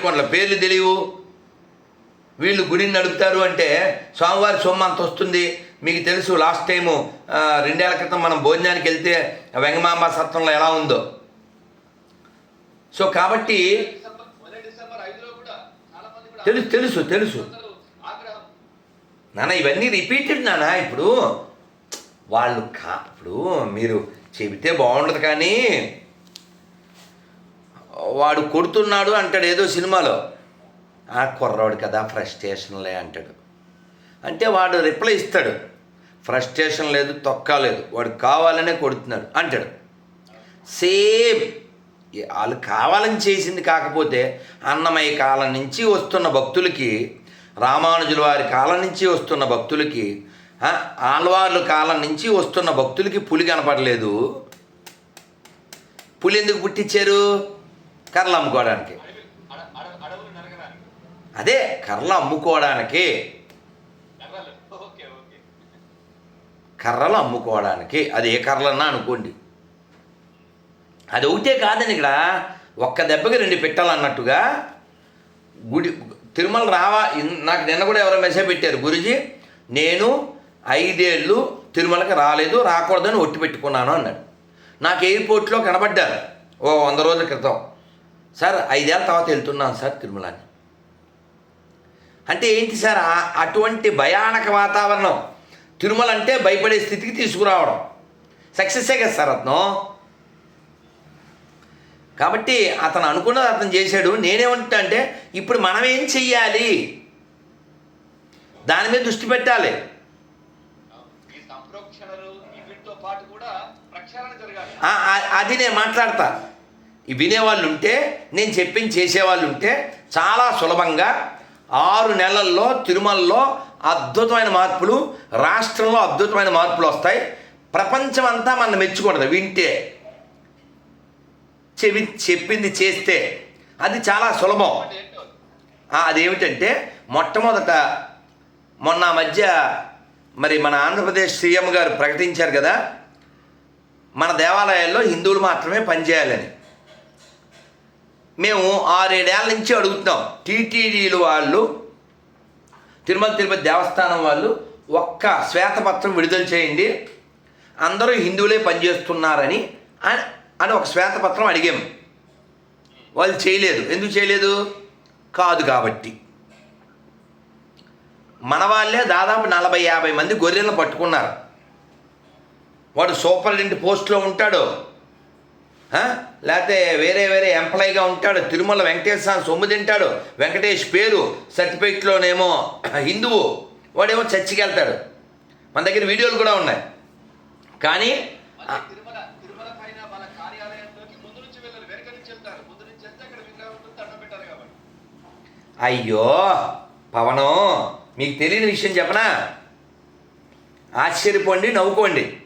పెట్టుకోండి పేర్లు తెలియవు. వీళ్ళు గుడిని నడుపుతారు అంటే స్వామివారి సొమ్ము అంత వస్తుంది. మీకు తెలుసు లాస్ట్ టైము రెండేళ్ళ క్రితం మనం భోజనానికి వెళ్తే వెంగమాంబ సత్రంలో ఎలా ఉందో. సో కాబట్టి తెలుసు తెలుసు తెలుసు. నాన్న ఇవన్నీ రిపీటెడ్ నాన్న ఇప్పుడు వాళ్ళు కా ఇప్పుడు మీరు చెబితే బాగుండదు కానీ వాడు కొడుతున్నాడు అంటాడు ఏదో సినిమాలో. ఆ కుర్రాడు కదా ఫ్రస్ట్రేషన్లే అంటాడు. అంటే వాడు రిప్లై ఇస్తాడు. ఫ్రస్ట్రేషన్ లేదు తొక్క లేదు. వాడు కావాలనే కొడుతున్నాడు అంటాడు. సేమ్ వాళ్ళు కావాలని చేసింది కాకపోతే అన్నమయ్య కాలం నుంచి వస్తున్న భక్తులకి రామానుజుల వారి కాలం నుంచి వస్తున్న భక్తులకి ఆళ్వార్ల కాలం నుంచి వస్తున్న భక్తులకి పులి కనపడలేదు. పులి ఎందుకు పుట్టించారు కర్రలు అమ్ముకోవడానికి. అదే కర్రలు అమ్ముకోవడానికి. కర్రలు అమ్ముకోవడానికి. అది ఏ కర్రలన్నా అనుకోండి. అది ఒకటే కాదని ఇక్కడ ఒక్క దెబ్బకి రెండు పెట్టాలన్నట్టుగా గుడి తిరుమల రావా నాకు నిన్న కూడా ఎవరో మెసేజ్ పెట్టారు గురుజీ నేను ఐదేళ్ళు తిరుమలకి రాలేదు రాకూడదని ఒట్టి పెట్టుకున్నాను అన్నాడు. నాకు ఎయిర్పోర్ట్లో కనబడ్డారు. ఓ వంద రోజుల క్రితం. సార్ ఐదేళ్ళ తర్వాత వెళ్తున్నాను సార్ తిరుమలని. అంటే ఏంటి సార్ అటువంటి భయానక వాతావరణం తిరుమల అంటే భయపడే స్థితికి తీసుకురావడం. సక్సెస్సే కదా సార్ అతను. కాబట్టి అతను అనుకున్నది అతను చేశాడు. నేనేమంటా అంటే ఇప్పుడు మనం ఏం చెయ్యాలి? దాని మీద దృష్టి పెట్టాలి. అది నేను మాట్లాడతా. వినేవాళ్ళు ఉంటే నేను చెప్పింది చేసేవాళ్ళు ఉంటే చాలా సులభంగా ఆరు నెలల్లో తిరుమలలో అద్భుతమైన మార్పులు రాష్ట్రంలో అద్భుతమైన మార్పులు వస్తాయి. ప్రపంచం అంతా మన మెచ్చుకుంటుంది వింటే. చెవి చెప్పింది చేస్తే. అది చాలా సులభం. అదేమిటంటే మొట్టమొదట మొన్న మధ్య మరి మన ఆంధ్రప్రదేశ్ సీఎం గారు ప్రకటించారు కదా మన దేవాలయాల్లో హిందువులు మాత్రమే పనిచేయాలని. మేము ఆరేడేళ్ళ నుంచి అడుగుతున్నాం. టీటీడీలు వాళ్ళు తిరుమల తిరుపతి దేవస్థానం వాళ్ళు ఒక్క శ్వేతపత్రం విడుదల చేయండి. అందరూ హిందువులే పనిచేస్తున్నారని అని అని ఒక శ్వేతపత్రం అడిగాము వాళ్ళు చేయలేదు. ఎందుకు చేయలేదు? కాదు కాబట్టి. మన వాళ్ళే దాదాపు నలభై యాభై మంది గొర్రెలను పట్టుకున్నారు. వాడు సూపరింటెండెంట్ పోస్ట్లో ఉంటాడు. లేకపోతే వేరే వేరే ఎంప్లాయీగా ఉంటాడు. తిరుమల వెంకటేశ్వర స్వామి సొమ్ము తింటాడు. వెంకటేష్ పేరు సర్టిఫికెట్లోనేమో హిందువు. వాడేమో చర్చికి వెళ్తాడు. మన దగ్గర వీడియోలు కూడా ఉన్నాయి. కానీ అయ్యో పవనం మీకు తెలియని విషయం చెప్పనా? ఆశ్చర్యపోండి నవ్వుకోండి.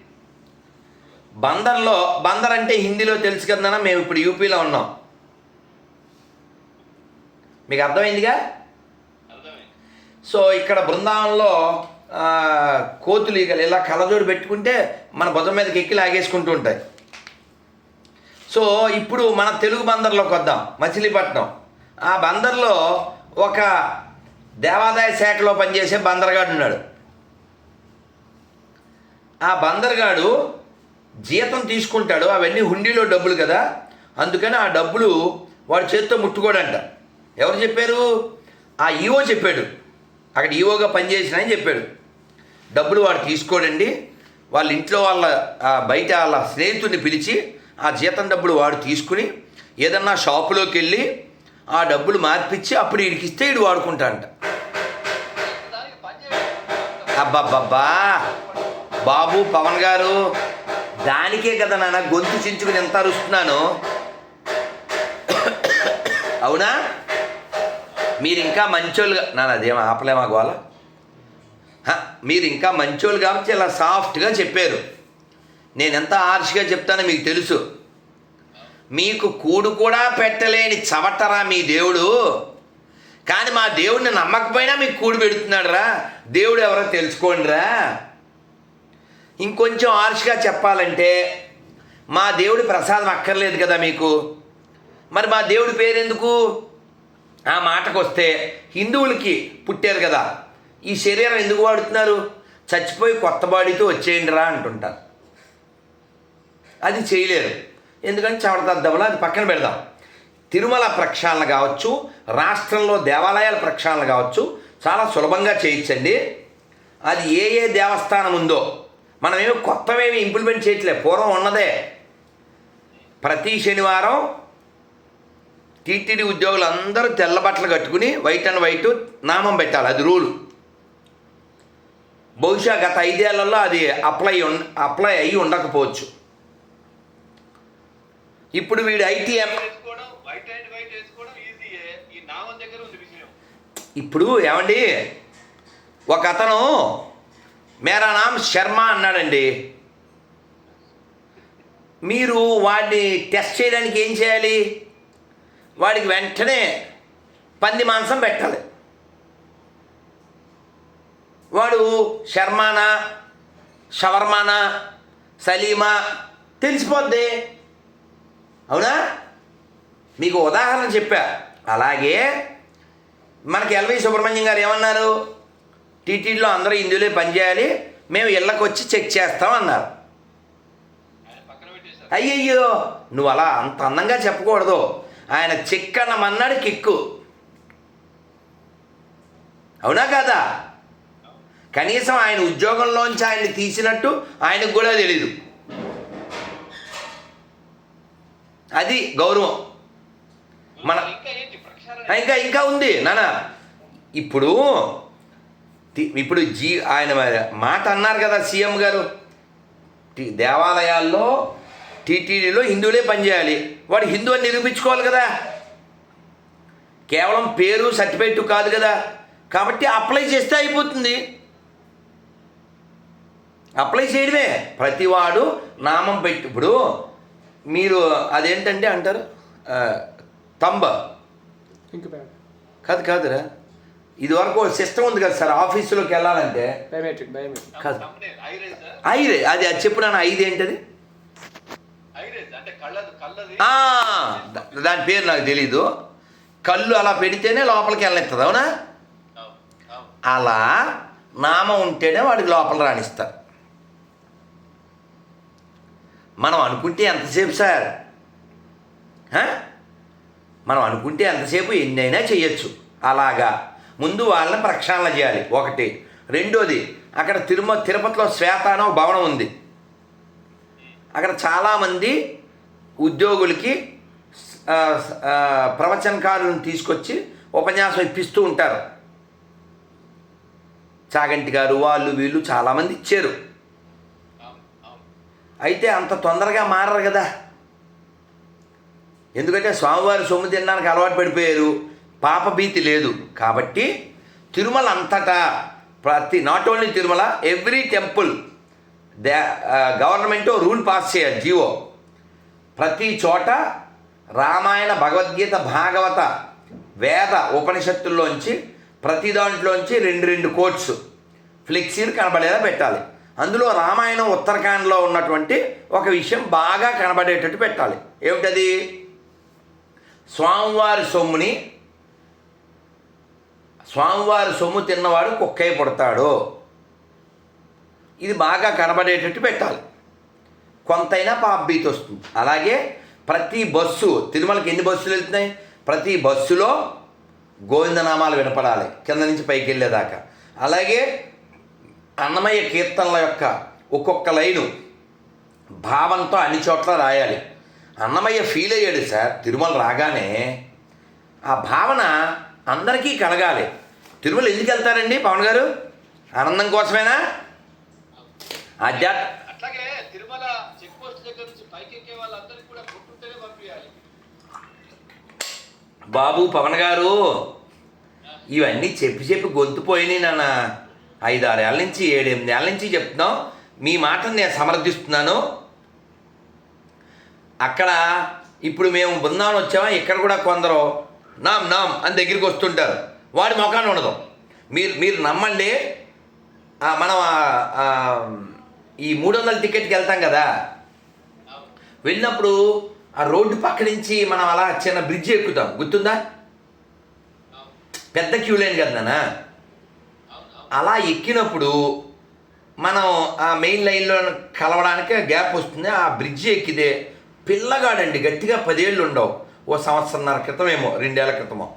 బందర్లో బందర్ అంటే హిందీలో తెలుసు కదా మేము ఇప్పుడు యూపీలో ఉన్నాం. మీకు అర్థమైందిగా? సో ఇక్కడ బృందావనంలో కోతులు ఈగలు ఇలా కళ్ళజోడు పెట్టుకుంటే మన భుజం మీదకి ఎక్కి లాగేసుకుంటూ ఉంటాయి. సో ఇప్పుడు మన తెలుగు బందర్లోకి వద్దాం మచిలీపట్నం. ఆ బందర్లో ఒక దేవాదాయ శాఖలో పనిచేసే బందర్గాడు ఉన్నాడు. ఆ బందర్గాడు జీతం తీసుకుంటాడు అవన్నీ హుండీలో డబ్బులు కదా. అందుకని ఆ డబ్బులు వాడి చేతితో ముట్టుకోడంట. ఎవరు చెప్పారు? ఆ ఈవో చెప్పాడు. అక్కడ ఈవోగా పనిచేసిన అని చెప్పాడు. డబ్బులు వాడు తీసుకోడండి. వాళ్ళ ఇంట్లో వాళ్ళ బయట వాళ్ళ స్నేహితుడిని పిలిచి ఆ జీతం డబ్బులు వాడు తీసుకుని ఏదన్నా షాపులోకి వెళ్ళి ఆ డబ్బులు మార్పిచ్చి అప్పుడు వీడికి ఇస్తే వీడు వాడుకుంటాడంట. దానికి అబ్బబ్బబ్బా! బాబు పవన్ గారు దానికే కదా నాన్న గొంతు చించుకుని ఎంత అరుస్తున్నాను. అవునా? మీరు ఇంకా మంచోళ్ళు నాన్న అదేం ఆపలేమా గోల. మీరు ఇంకా మంచోళ్ళు కాబట్టి ఇలా సాఫ్ట్గా చెప్పారు. నేను ఎంత హార్ష్గా చెప్తానో మీకు తెలుసు. మీకు కూడు కూడా పెట్టలేని చవటరా మీ దేవుడు. కానీ మా దేవుడిని నమ్మకపోయినా మీకు కూడు పెడుతున్నాడు రా దేవుడు ఎవరో తెలుసుకోండిరా. ఇంకొంచెం ఆర్ష్గా చెప్పాలంటే మా దేవుడి ప్రసాదం అక్కర్లేదు కదా మీకు? మరి మా దేవుడి పేరెందుకు? ఆ మాటకు వస్తే హిందువులకి పుట్టారు కదా. ఈ శరీరం ఎందుకు వాడుతున్నారు? చచ్చిపోయి కొత్త బాడీతో వచ్చేయండి రా అంటుంటారు. అది చేయలేరు. ఎందుకంటే చవడదద్దబలో అది పక్కన పెడదాం. తిరుమల ప్రక్షాళన కావచ్చు రాష్ట్రంలో దేవాలయాల ప్రక్షాళన కావచ్చు చాలా సులభంగా చేయించండి. అది ఏ ఏ దేవస్థానం ఉందో మనమేమి కొత్తవేమి ఇంప్లిమెంట్ చేయట్లే. పూర్వం ఉన్నదే. ప్రతి శనివారం టీటీడీ ఉద్యోగులు అందరూ తెల్ల బట్టలు కట్టుకుని వైట్ అండ్ వైట్ నామం పెట్టాలి. అది రూలు. బహుశా గత ఐదేళ్ళలో అది అప్లై అప్లై అయ్యి ఉండకపోవచ్చు. ఇప్పుడు వీడు ఐటీఎం ఇప్పుడు ఏమండి? ఒక అతను మేరా నామ్ శర్మ అన్నాడండి. మీరు వాడిని టెస్ట్ చేయడానికి ఏం చేయాలి? వాడికి వెంటనే పంది మాంసం పెట్టాలి. వాడు శర్మానా షవర్మానా సలీమా తెలిసిపోద్ది. అవునా? మీకు ఉదాహరణ చెప్పా. అలాగే మనకి ఎల్వి సుబ్రహ్మణ్యం గారు ఏమన్నారు? టీటీడీలో అందరూ హిందువులే పనిచేయాలి మేము ఇళ్ళకి వచ్చి చెక్ చేస్తాం అన్నారు. అయ్యయ్యో నువ్వు అలా అంత అందంగా చెప్పకూడదు. ఆయన చెక్ అన్న మన్నాడు కిక్కు. అవునా కాదా? కనీసం ఆయన ఉద్యోగంలోంచి ఆయన్ని తీసినట్టు ఆయనకు కూడా తెలీదు. అది గౌరవం. మన ఇంకా ఇంకా ఉంది. నాన్న ఇప్పుడు ఇప్పుడు జీ ఆయన మాట అన్నారు కదా సీఎం గారు. దేవాలయాల్లో టీటీడీలో హిందువులే పనిచేయాలి. వాడు హిందూ అని నిరూపించుకోవాలి కదా. కేవలం పేరు సర్టిఫికెట్ కాదు కదా. కాబట్టి అప్లై చేస్తే అయిపోతుంది. అప్లై చేయడమే. ప్రతివాడు నామం పెట్టి ఇప్పుడు మీరు అదేంటంటే అంటారు తంబ. కాదు కాదురా. ఇది వరకు సిస్టమ్ ఉంది కదా సార్ ఆఫీసులోకి వెళ్ళాలంటే. ఐరే అది అది చెప్పు నాన్న ఐదు ఏంటది? దాని పేరు నాకు తెలీదు. కళ్ళు అలా పెడితేనే లోపలికి వెళ్ళనిస్తుంది అవునా. అలా నామం ఉంటేనే వాడికి లోపల రాణిస్తారు. మనం అనుకుంటే ఎంతసేపు సార్? మనం అనుకుంటే ఎంతసేపు ఎన్నైనా చేయొచ్చు అలాగా. ముందు వాళ్ళని ప్రక్షాళన చేయాలి. ఒకటి. రెండోది అక్కడ తిరుమ తిరుపతిలో శ్వేత అనే ఒక భవనం ఉంది. అక్కడ చాలామంది ఉద్యోగులకి ప్రవచనకారులను తీసుకొచ్చి ఉపన్యాసం ఇప్పిస్తూ ఉంటారు. చాగంటి గారు వాళ్ళు వీళ్ళు చాలామంది ఇచ్చారు. అయితే అంత తొందరగా మారరు కదా. ఎందుకంటే స్వామివారి సొమ్ము తినడానికి అలవాటు పడిపోయారు. పాపభీతి లేదు. కాబట్టి తిరుమల అంతటా ప్రతి not only Tirumala every temple the government rule pass చేయాలి జీవో. ప్రతి చోట రామాయణ భగవద్గీత భాగవత వేద ఉపనిషత్తుల్లోంచి ప్రతి దాంట్లోంచి రెండు రెండు కోట్స్ ఫ్లెక్సీలు కనబడేలా పెట్టాలి. అందులో రామాయణం ఉత్తరాఖండ్లో ఉన్నటువంటి ఒక విషయం బాగా కనబడేటట్టు పెట్టాలి. ఏమిటది? స్వామివారి సొమ్ముని స్వామివారి సొమ్ము తిన్నవాడు కుక్కై పుడతాడు. ఇది బాగా కనబడేటట్టు పెట్టాలి. కొంతైనా పాపభీతి వస్తుంది. అలాగే ప్రతి బస్సు తిరుమలకి ఎన్ని బస్సులు వెళ్తున్నాయి? ప్రతి బస్సులో గోవిందనామాలు వినపడాలి కింద నుంచి పైకి వెళ్ళేదాకా. అలాగే అన్నమయ్య కీర్తనల యొక్క ఒక్కొక్క లైను భావంతో అన్ని చోట్ల రాయాలి. అన్నమయ్య ఫీల్ అయ్యాడు సార్ తిరుమల రాగానే. ఆ భావన అందరికీ కలగాలి. తిరుమల ఎందుకు వెళ్తారండి పవన్ గారు? ఆనందం కోసమేనా? ఆధ్యాత్మ అట్లాగే తిరుమల చెక్ పోస్ట్ దగ్గర నుంచి పైకి ఎక్కే వాళ్ళందరికీ కూడా పుట్టుంటేనే పంపించాలి. బాబు పవన్ గారు ఇవన్నీ చెప్పి చెప్పి గొంతు పోయినాయి నాన్న. ఐదు ఆరేళ్ళ నుంచి ఏడెనిమిది ఏళ్ళ నుంచి చెప్తున్నాం మీ మాటను నేను సమర్థిస్తున్నాను. అక్కడ ఇప్పుడు మేము బృందావనం వచ్చామా? ఇక్కడ కూడా కొందరు నామ్ నామ్ అని దగ్గరికి వస్తుంటారు. వాడి మొఖాన్ని ఉండదు. మీరు మీరు నమ్మండి మనం ఈ మూడు వందల టికెట్కి వెళ్తాం కదా. వెళ్ళినప్పుడు ఆ రోడ్డు పక్క నుంచి మనం అలా చిన్న బ్రిడ్జ్ ఎక్కుతాం. గుర్తుందా? పెద్ద క్యూ లైన్ కదా నాన్న. అలా ఎక్కినప్పుడు మనం ఆ మెయిన్ లైన్లో కలవడానికి గ్యాప్ వస్తుంది. ఆ బ్రిడ్జి ఎక్కితే పిల్లగాడండి గట్టిగా పదేళ్ళు ఉండవు. ఓ సంవత్సరంన్నర క్రితమేమో రెండేళ్ళ క్రితమో.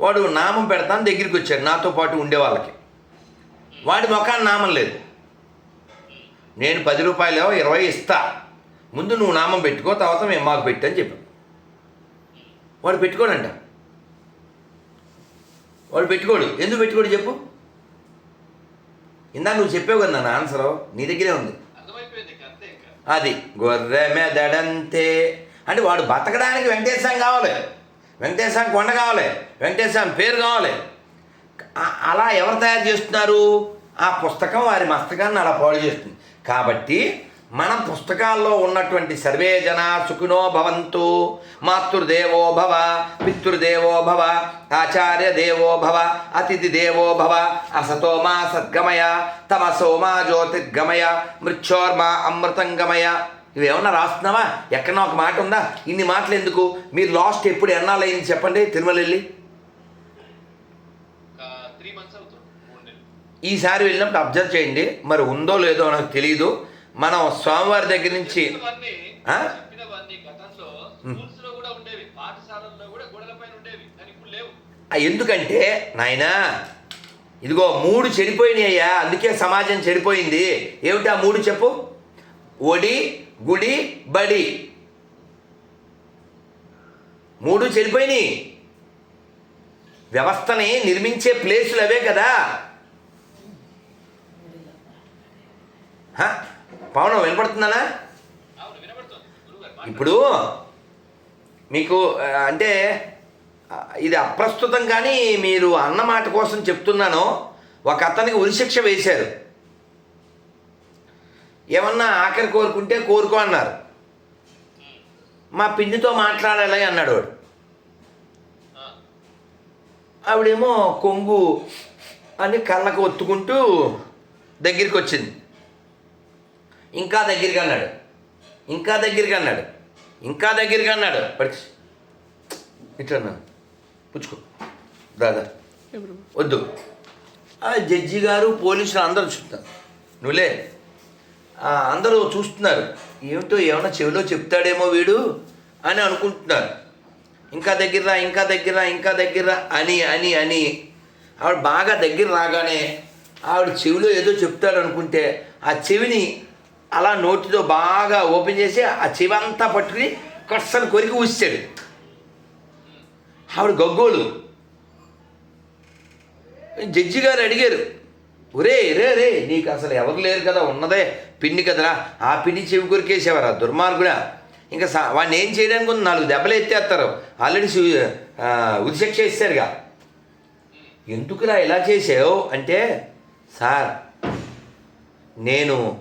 వాడు నామం పెడతాను దగ్గరికి వచ్చాడు నాతో పాటు ఉండే వాళ్ళకి వాడి ముఖాన్ని నామం లేదు. నేను పది రూపాయలు ఇరవై ఇస్తా. ముందు నువ్వు నామం పెట్టుకో తర్వాత మేము మాకు పెట్టు అని చెప్పాం. వాడు పెట్టుకోడంట. వాడు పెట్టుకోడు. ఎందుకు పెట్టుకోడు చెప్పు? ఇందా నువ్వు చెప్పావు కదా నా ఆన్సరు నీ దగ్గరే ఉంది. అది గొర్రె మెదడంతే అంటే వాడు బతకడానికి వెంకటేశ్వరం కావాలి. వెంకటేశ్వరం కొండ కావాలి. వెంకటేశ్వరం పేరు కావాలి. అలా ఎవరు తయారు చేస్తున్నారు? ఆ పుస్తకం వారి మస్తకాన్ని అలా పాడు చేస్తుంది. కాబట్టి మనం పుస్తకాల్లో ఉన్నటువంటి సర్వే జన సుఖినో భవంతు మాతృదేవో భవ పితృదేవో భవ ఆచార్య దేవో భవ అతిథి దేవో భవ అసతోమా సద్గమయ తమసోమా జ్యోతిర్గమయ మృత్యోర్మా అమృతంగమయ. ఇవేమన్నా రాస్తున్నావా? ఎక్కడన్నా ఒక మాట ఉందా? ఇన్ని మాటలు ఎందుకు? మీరు లాస్ట్ ఎప్పుడు ఎన్నాళ్ళయింది చెప్పండి తిరుమల వెళ్ళి ఈసారి వెళ్ళినప్పుడు అబ్జర్వ్ చేయండి. మరి ఉందో లేదో నాకు తెలియదు మనం స్వామివారి దగ్గర నుంచి ఎందుకంటే నాయనా ఇదిగో మూడు చెడిపోయినాయ్యా అందుకే సమాజం చెడిపోయింది. ఏమిటి ఆ మూడు చెప్పు? ఒడి గుడి బడి. మూడు చెడిపోయినాయి. వ్యవస్థని నిర్మించే ప్లేసులు అవే కదా. పవనం వినపడుతుందనా? ఇప్పుడు మీకు అంటే ఇది అప్రస్తుతం కానీ మీరు అన్న మాట కోసం చెప్తున్నాను. ఒక అతనికి ఉరిశిక్ష వేశారు. ఏమన్నా ఆఖరి కోరుకుంటే కోరుకో అన్నారు. మా పిన్నితో మాట్లాడాలి అన్నాడు వాడు. ఆవిడేమో కొంగు అని కళ్ళకు ఒత్తుకుంటూ దగ్గరికి వచ్చింది. ఇంకా దగ్గరికి అన్నాడు. ఇంకా దగ్గరికి అన్నాడు. ఇంకా దగ్గరికి అన్నాడు. పడిచి. ఇట్లా పుచ్చుకో. దాదా వద్దు. ఆ జడ్జి గారు పోలీసులు అందరూ చూస్తారు నువ్వులే. అందరూ చూస్తున్నారు. ఏమిటో ఏమైనా చెవిలో చెప్తాడేమో వీడు అని అనుకుంటున్నారు. ఇంకా దగ్గర ఇంకా దగ్గర ఇంకా దగ్గర అని అని అని. ఆవిడ బాగా దగ్గర రాగానే ఆవిడ చెవిలో ఏదో చెప్తాడు అనుకుంటే ఆ చెవిని అలా నోటితో బాగా ఓపెన్ చేసి ఆ చెవి అంతా పట్టుకుని కట్సని కొరికి ఊసాడు ఆవిడ గగ్గోలు. జడ్జి గారు అడిగారు ఒరే రే రే నీకు అసలు ఎవరు లేరు కదా ఉన్నదే పిన్ని కదరా. ఆ పిన్ని చెవి కొరికేసేవారా దుర్మార్గుడా. ఇంకా సా వాడిని ఏం చేయడానికి ఉంది నాలుగు దెబ్బలు ఎత్తేస్తారు. ఆల్రెడీ ఉరిశిక్ష ఇస్తారుగా. ఎందుకురా ఇలా చేసావు? అంటే సార్ నేను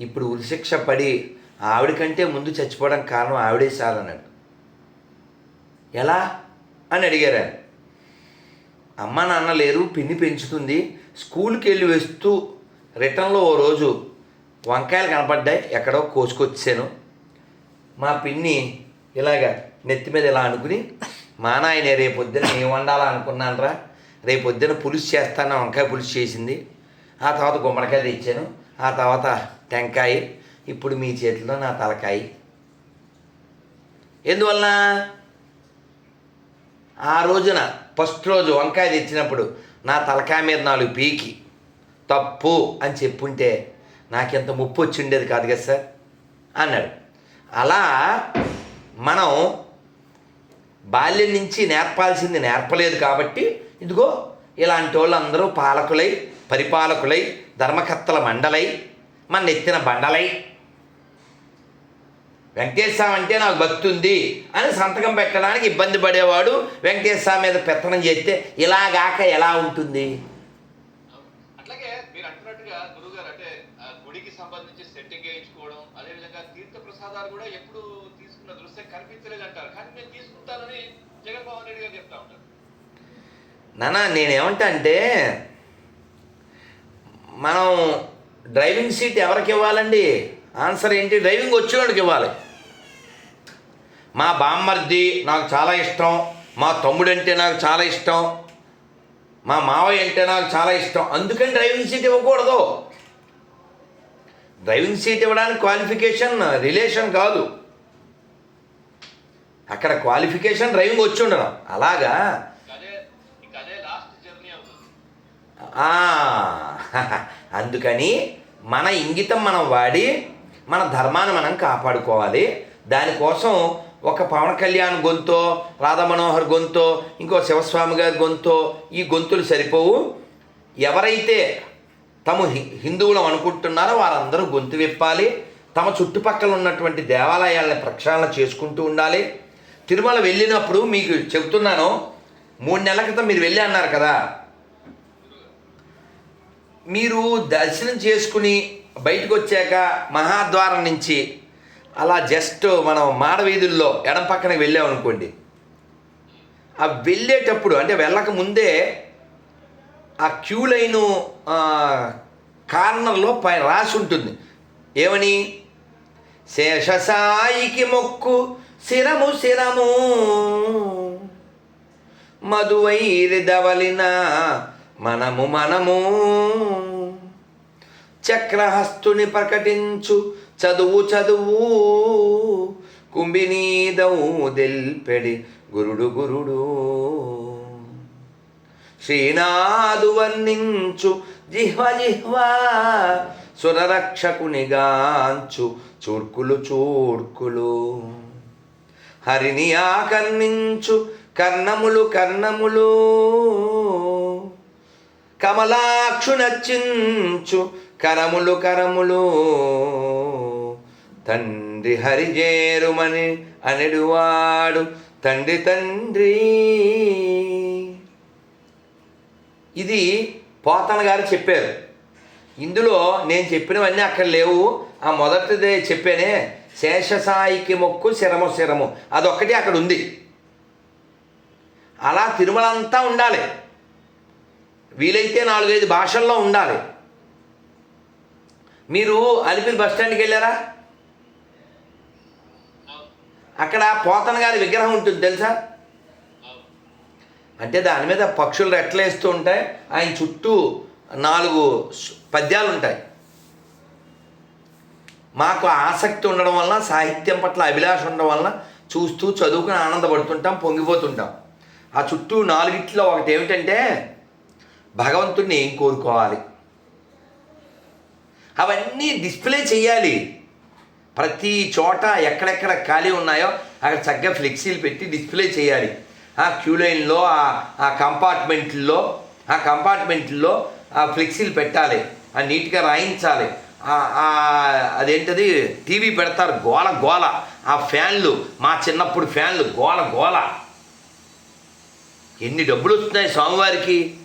ఇప్పుడు ఉరిశిక్ష పడి ఆవిడ కంటే ముందు చచ్చిపోవడం కారణం ఆవిడే సార్ అన్నాడు. ఎలా? అని అడిగారు అమ్మ నాన్న లేరు పిన్ని పెంచుతుంది స్కూల్కి వెళ్ళి వేస్తూ రిటర్న్లో ఓ రోజు వంకాయలు కనపడ్డాయి ఎక్కడో కోసుకొచ్చాను మా పిన్ని ఇలాగ నెత్తి మీద ఇలా అనుకుని మా నాయనే రేపొద్దున ఏం వండాలా అనుకున్నానరా? రేపొద్దున పులుసు చేస్తాను వంకాయ పులుసు చేసింది. ఆ తర్వాత గుమ్మడికాయ తెచ్చాను. ఆ తర్వాత టెంకాయ ఇప్పుడు మీ చేతిలో నా తలకాయ. ఎందువలన? ఆ రోజున ఫస్ట్ రోజు వంకాయ తెచ్చినప్పుడు నా తలకాయ మీద నాలుగు పీకి. తప్పు అని చెప్పుంటే నాకెంత ముప్పు వచ్చి ఉండేది కాదు కదా సార్? అన్నాడు. అలా మనం బాల్యం నుంచి నేర్పాల్సింది నేర్పలేదు కాబట్టి ఇదిగో ఇలాంటి వాళ్ళందరూ పాలకులై పరిపాలకులై ధర్మకర్తల మండలై మన నెత్తిన బండలై వెంకటేశ్వర అంటే నాకు భక్తి ఉంది అని సంతకం పెట్టడానికి ఇబ్బంది పడేవాడు. వెంకటేశ్వర మీద పెత్తనం చేస్తే ఇలాగాక ఎలా ఉంటుంది? అవును. అట్లాగే మీరు అంటున్నట్టుగా గురువు గారు అంటే ఆ గుడికి సంబంధించి సెట్టింగ్ వేయించుకోవడం అదే విధంగా తీర్థ ప్రసాదాలు కూడా ఎప్పుడు తీసుకున్న దృశ్యం కనిపించలేదు అంటారు కానీ నేను తీసుకుంటానని జగన్మోహన్ రెడ్డి గారు చెప్తా ఉంటారు. నాన్న నేనేమంటా అంటే మనం డ్రైవింగ్ సీట్ ఎవరికి ఇవ్వాలండి? ఆన్సర్ ఏంటి? డ్రైవింగ్ వచ్చేవాడికి ఇవ్వాలి. మా బామ్మర్ది నాకు చాలా ఇష్టం. మా తమ్ముడంటే నాకు చాలా ఇష్టం. మా మావయ్య అంటే నాకు చాలా ఇష్టం. అందుకని డ్రైవింగ్ సీట్ ఇవ్వకూడదు. డ్రైవింగ్ సీట్ ఇవ్వడానికి క్వాలిఫికేషన్ రిలేషన్ కాదు. అక్కడ క్వాలిఫికేషన్ డ్రైవింగ్ వచ్చి ఉండడం. అలాగా? అందుకని మన ఇంగితం మనం వాడి మన ధర్మాన్ని మనం కాపాడుకోవాలి. దానికోసం ఒక పవన్ కళ్యాణ్ గొంతో రాధామనోహర్ గొంతో ఇంకో శివస్వామి గారి గొంతో ఈ గొంతులు సరిపోవు. ఎవరైతే తమ హి- హిందువులం అనుకుంటున్నారో వారందరూ గొంతు విప్పాలి. తమ చుట్టుపక్కల ఉన్నటువంటి దేవాలయాలను ప్రక్షాళన చేసుకుంటూ ఉండాలి. తిరుమల వెళ్ళినప్పుడు మీకు చెబుతున్నాను మూడు నెలల క్రితం మీరు వెళ్ళి అన్నారు కదా. మీరు దర్శనం చేసుకుని బయటకు వచ్చాక మహాద్వారం నుంచి అలా జస్ట్ మనం మాడవీధుల్లో ఎడం పక్కన వెళ్ళామనుకోండి ఆ వెళ్ళేటప్పుడు అంటే వెళ్ళక ముందే ఆ క్యూ లైను కార్నర్లో పైన రాసి ఉంటుంది. ఏమని? శేషసాయికి మొక్కు శిరము శిరము. మధువైరిదవలిన మనము మనము. చక్రహస్తుని ప్రకటించు చదువు చదువు కుంభినీదవు దెల్పెడి గురుడు గురుడు. శ్రీనాదు వర్ణించు జిహ్వ జిహ్వ సురరక్షకునిగాంచు చూర్కులు చూర్కులు. హరిని ఆకర్ణించు కర్ణములు కర్ణములు. కమలాక్షు నచ్చించు కరములు కరములు. తండ్రి హరిజేరుమని అనిడువాడు. తండ్రి తండ్రి. ఇది పోతన గారు చెప్పారు. ఇందులో నేను చెప్పినవన్నీ అక్కడ లేవు. ఆ మొదటిదే చెప్పానే శేషసాయికి మొక్కు శరము శరము. అదొక్కటి అక్కడ ఉంది. అలా తిరుమలంతా ఉండాలి. వీలైతే నాలుగైదు భాషల్లో ఉండాలి. మీరు అలిపిరి బస్ స్టాండ్కి వెళ్ళారా? అక్కడ పోతన గారి విగ్రహం ఉంటుంది తెలుసా? అంటే దాని మీద పక్షులు రెట్లేస్తూ ఉంటాయి. ఆయన చుట్టూ నాలుగు పద్యాలు ఉంటాయి. మాకు ఆసక్తి ఉండడం వలన సాహిత్యం పట్ల అభిలాష ఉండడం వలన చూస్తూ చదువుకుని ఆనందపడుతుంటాం పొంగిపోతుంటాం. ఆ చుట్టూ నాలుగిట్లో ఒకటి ఏమిటంటే భగవంతుడిని ఏం కోరుకోవాలి? అవన్నీ డిస్ప్లే చేయాలి ప్రతి చోట ఎక్కడెక్కడ ఖాళీ ఉన్నాయో అక్కడ చక్కగా ఫ్లెక్సీలు పెట్టి డిస్ప్లే చేయాలి. ఆ క్యూ లైన్లో ఆ కంపార్ట్మెంట్లో ఆ కంపార్ట్మెంట్లో ఆ ఫ్లెక్సీలు పెట్టాలి. ఆ నీట్గా రాయించాలి. అదేంటది? టీవీ పెడతారు గోల గోల. ఆ ఫ్యాన్లు మా చిన్నప్పుడు ఫ్యాన్లు గోల గోల. ఎన్ని డబ్బులు వస్తున్నాయి స్వామివారికి?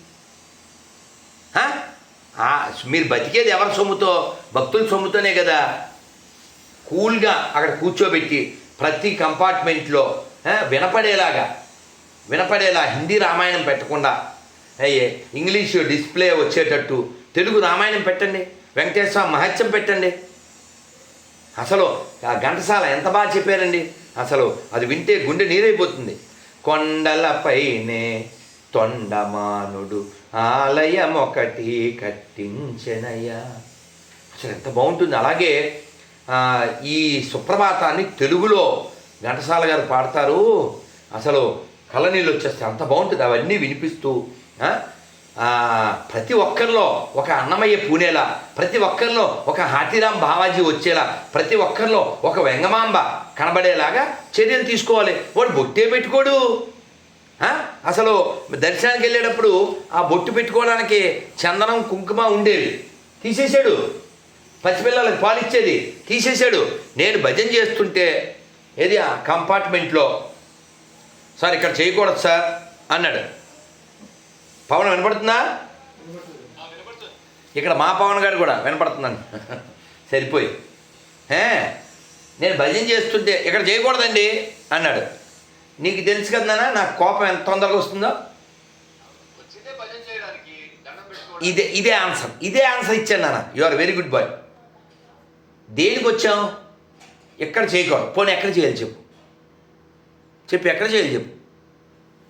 మీరు బతికేది ఎవరి సొమ్ముతో? భక్తుల సొమ్ముతోనే కదా. కూల్గా అక్కడ కూర్చోబెట్టి ప్రతి కంపార్ట్మెంట్లో వినపడేలాగా వినపడేలా హిందీ రామాయణం పెట్టకుండా అయ్యే ఇంగ్లీషు డిస్ప్లే వచ్చేటట్టు తెలుగు రామాయణం పెట్టండి వెంకటేశ్వర మహత్యం పెట్టండి. అసలు ఆ ఘంటసాల ఎంత బాగా చెప్పారండి? అసలు అది వింటే గుండె నీరైపోతుంది. కొండలపైనే తొండమానుడు ఆలయం ఒకటి కట్టించెనయ్యా. అసలు ఎంత బాగుంటుంది. అలాగే ఈ సుప్రభాతాన్ని తెలుగులో ఘంటసాల గారు పాడతారు. అసలు కళ్ళనీళ్ళు వచ్చేస్తే అంత బాగుంటుంది. అవన్నీ వినిపిస్తూ ప్రతి ఒక్కరిలో ఒక అన్నమయ్య పూనేలా ప్రతి ఒక్కరిలో ఒక హాతిరాం బావాజీ వచ్చేలా ప్రతి ఒక్కరిలో ఒక వెంగమాంబ కనబడేలాగా చర్యలు తీసుకోవాలి. వాడు బొట్టే పెట్టుకోడు. అసలు దర్శనానికి వెళ్ళేటప్పుడు ఆ బొట్టు పెట్టుకోవడానికి చందనం కుంకుమ ఉండేది. తీసేశాడు పసిపిల్లలకు పాలిచ్చేది తీసేశాడు. నేను భజన చేస్తుంటే ఏది ఆ కంపార్ట్మెంట్లో? సార్ ఇక్కడ చేయకూడదు సార్ అన్నాడు. పవన్ వినపడుతుందా? ఇక్కడ మా పవన్ గారు కూడా వినపడుతున్నాను సరిపోయి. నేను భజన చేస్తుంటే ఇక్కడ చేయకూడదండి అన్నాడు. నీకు తెలుసు కదా నాకు కోపం ఎంత తొందరగా వస్తుందో? ఇదే ఇదే ఆన్సర్. ఇదే ఆన్సర్ ఇచ్చాను నాన్న. You are very good boy. దేనికి వచ్చావు? ఎక్కడ చేయకూడదు పోనీ ఎక్కడ చేయాలి చెప్పు. చెప్పు ఎక్కడ చేయాలి చెప్పు.